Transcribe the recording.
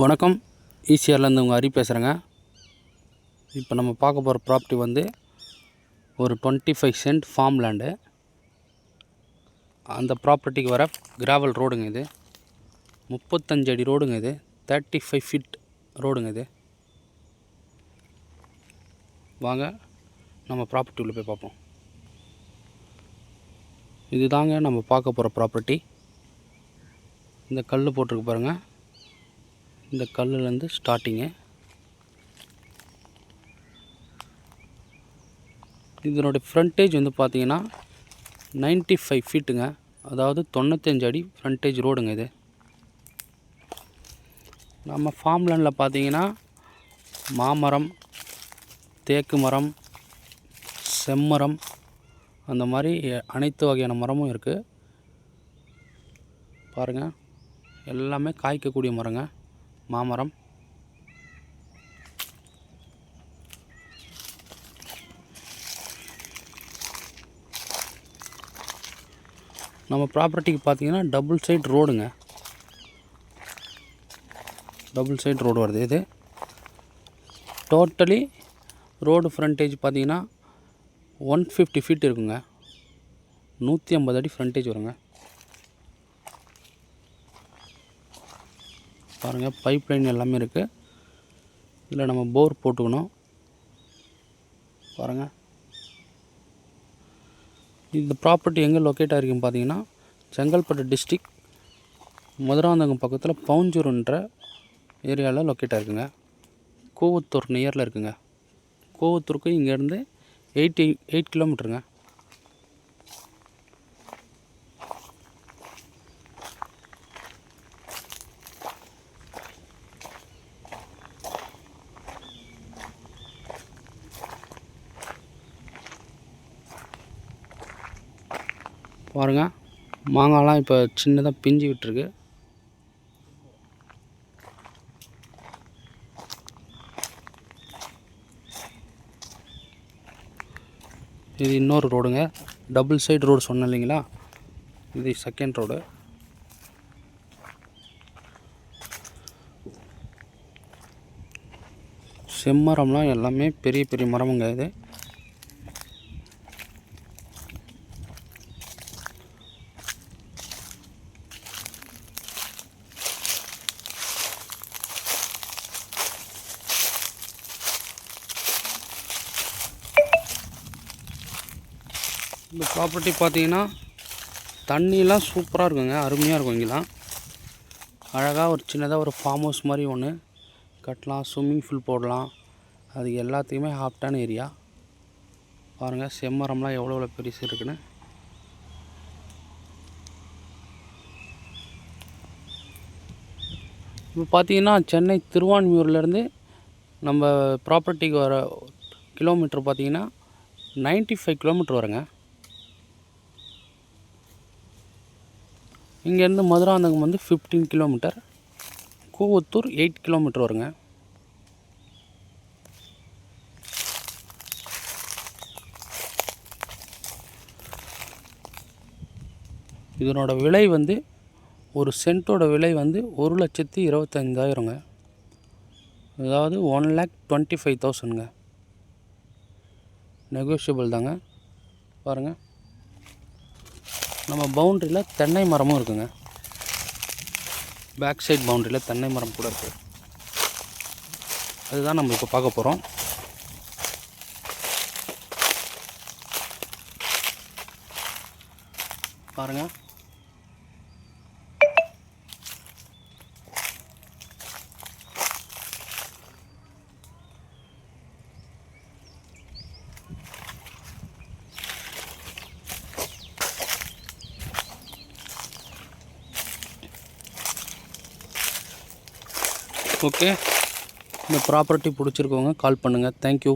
வணக்கம். ஈசிஆர்லேருந்து உங்கள் ஹரி பேசுகிறேங்க. இப்போ நம்ம பார்க்க போகிற ப்ராப்பர்ட்டி வந்து ஒரு twenty five cent farm land. அந்த ப்ராப்பர்ட்டிக்கு வர கிராவல் ரோடுங்க இது. முப்பத்தஞ்சு அடி ரோடுங்க இது. தேர்ட்டி ஃபைவ் ஃபீட் ரோடுங்க இது. வாங்க நம்ம ப்ராப்பர்ட்டி உள்ளே போய் பார்ப்போம். இதுதாங்க நம்ம பார்க்க போகிற ப்ராப்பர்ட்டி. இந்த கல் போட்டிருக்கு பாருங்கள் இந்த கல்லுலேருந்து ஸ்டார்டிங்கு இதனுடைய ஃப்ரண்டேஜ் வந்து பார்த்தீங்கன்னா 95 ஃபைவ் ஃபீட்டுங்க அதாவது தொண்ணூத்தஞ்சு அடி ஃப்ரண்டேஜ் ரோடுங்க இது. நம்ம ஃபார்ம் லேண்டில் பார்த்தீங்கன்னா மாமரம் தேக்கு மரம் செம்மரம் அந்த மாதிரி அனைத்து வகையான மரமும் இருக்குது பாருங்கள் எல்லாமே காய்க்கக்கூடிய மரங்க. மாமரம். நம்ம ப்ராப்பர்ட்டிக்கு பார்த்தீங்கன்னா டபுள் சைட் ரோடுங்க டபுள் சைட் ரோடு வருது இது. டோட்டலி ரோடு ஃப்ரண்டேஜ் பார்த்தீங்கன்னா ஒன் ஃபிஃப்டி ஃபீட் இருக்குங்க. நூற்றி ஐம்பது அடி ஃப்ரண்டேஜ் வருங்க. பாருங்கள் பைப் லைன் எல்லாமே இருக்குது இதில் நம்ம போர் போட்டுக்கணும். பாருங்கள் இந்த ப்ராப்பர்ட்டி எங்கே லொக்கேட் ஆகிருக்குன்னு பார்த்தீங்கன்னா செங்கல்பட்டு டிஸ்ட்ரிக் மதுராந்தகம் பக்கத்தில் பவுஞ்சூருன்ற ஏரியாவில் லொக்கேட் ஆகிருக்குங்க கோவத்தூர் நியரில் இருக்குங்க. கோவத்தூருக்கு இங்கேருந்து எயிட்டி எயிட் கிலோமீட்டருங்க பாருங்க. மாங்காய்லாம் இப்போ சின்னதாக பிஞ்சு விட்டுருக்கு. இது இன்னொரு ரோடுங்க. டபுள் சைடு ரோடு சொன்னேன் இல்லைங்களா? இது செகண்ட் ரோடு. செம்மரம்லாம் எல்லாமே பெரிய பெரிய மரமுங்க இது. இந்த ப்ராப்பர்ட்டி பார்த்தீங்கன்னா தண்ணிலாம் சூப்பராக இருக்குங்க. அருமையாக இருக்கும் இங்கெல்லாம் அழகாக ஒரு சின்னதாக ஒரு ஃபார்ம் ஹவுஸ் மாதிரி ஒன்று கட்டலாம் ஸ்விம்மிங் ஃபூல் போடலாம். அது எல்லாத்துக்குமே ஆப்டான ஏரியா பாருங்கள் செம்மரம்லாம் எவ்வளோ எவ்வளோ பெருசு இருக்குன்னு. இப்போ பார்த்தீங்கன்னா சென்னை திருவான்மியூர்லேருந்து நம்ம ப்ராப்பர்ட்டிக்கு வர கிலோமீட்டர் பார்த்தீங்கன்னா 95 ஃபைவ் கிலோமீட்டர் வருங்க. இங்கேருந்து மதுராந்தகம் வந்து fifteen kilometre Koovathur eight kilometre வருங்க. இதனோட விலை வந்து ஒரு சென்ட்டோட விலை வந்து ஒரு லட்சத்தி இருபத்தஞ்சாயிரங்க அதாவது ஒன் லேக் டுவெண்ட்டி ஃபைவ் தௌசண்ட்ங்க நெகோஷியபிள் தாங்க. பாருங்கள் நம்ம பவுண்ட்ரியில் தென்னை மரமும் இருக்குங்க. பேக் சைட் பவுண்ட்ரியில் தென்னை மரம் கூட இருக்குது அதுதான் நம்ம இப்போ பார்க்க போகிறோம் பாருங்கள் ஓகே இந்த ப்ராப்பர்ட்டி பிடிச்சிருக்கவங்க கால் பண்ணுங்கள் தேங்க்யூ